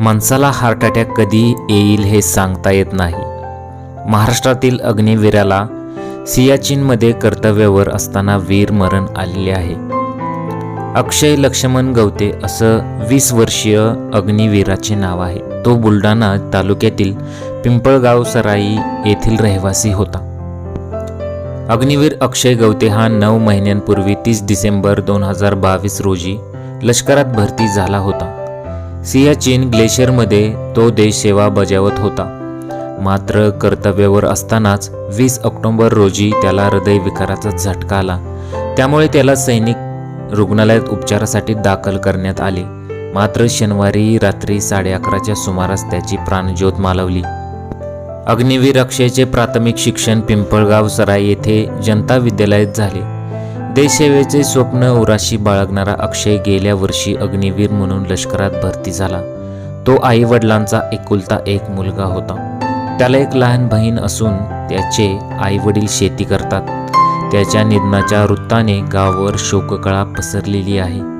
माणसाला heart attack कधी येईल हे सांगता येत नाही. महाराष्ट्रातील अग्निवीराला सियाचीनमध्ये कर्तव्यावर असताना वीर मरण आलेले आहे. अक्षय लक्ष्मण गवते असं वीस वर्षीय अग्निवीराचे नाव आहे. तो बुलढाणा तालुक्यातील पिंपळगाव सराई येथील रहिवासी होता. अग्निवीर अक्षय गवते हा नऊ महिन्यांपूर्वी तीस डिसेंबर दोन हजार बावीस रोजी लष्करात भरती झाला होता. सियाचीन ग्लेशियरमध्ये तो देश सेवा बजावत होता. मात्र कर्तव्यावर असतानाच वीस ऑक्टोंबर रोजी त्याला हृदयविकाराचा झटका आला. त्यामुळे त्याला सैनिक रुग्णालयात उपचारासाठी दाखल करण्यात आले. मात्र शनिवारी रात्री साडे अकराच्या सुमारास त्याची प्राणज्योत मालवली. अग्निवीर अक्षयचे प्राथमिक शिक्षण पिंपळगाव सराय येथे जनता विद्यालयात झाले. देशसेवेचे स्वप्न उराशी बाळगणारा अक्षय गेल्या वर्षी अग्निवीर म्हणून लष्करात भरती झाला. तो आई वडिलांचा एकुलता एक मुलगा होता. त्याला एक लहान बहीण असून त्याचे आई वडील शेती करतात. त्याच्या निधनाच्या वृत्ताने गावावर शोककळा पसरलेली आहे.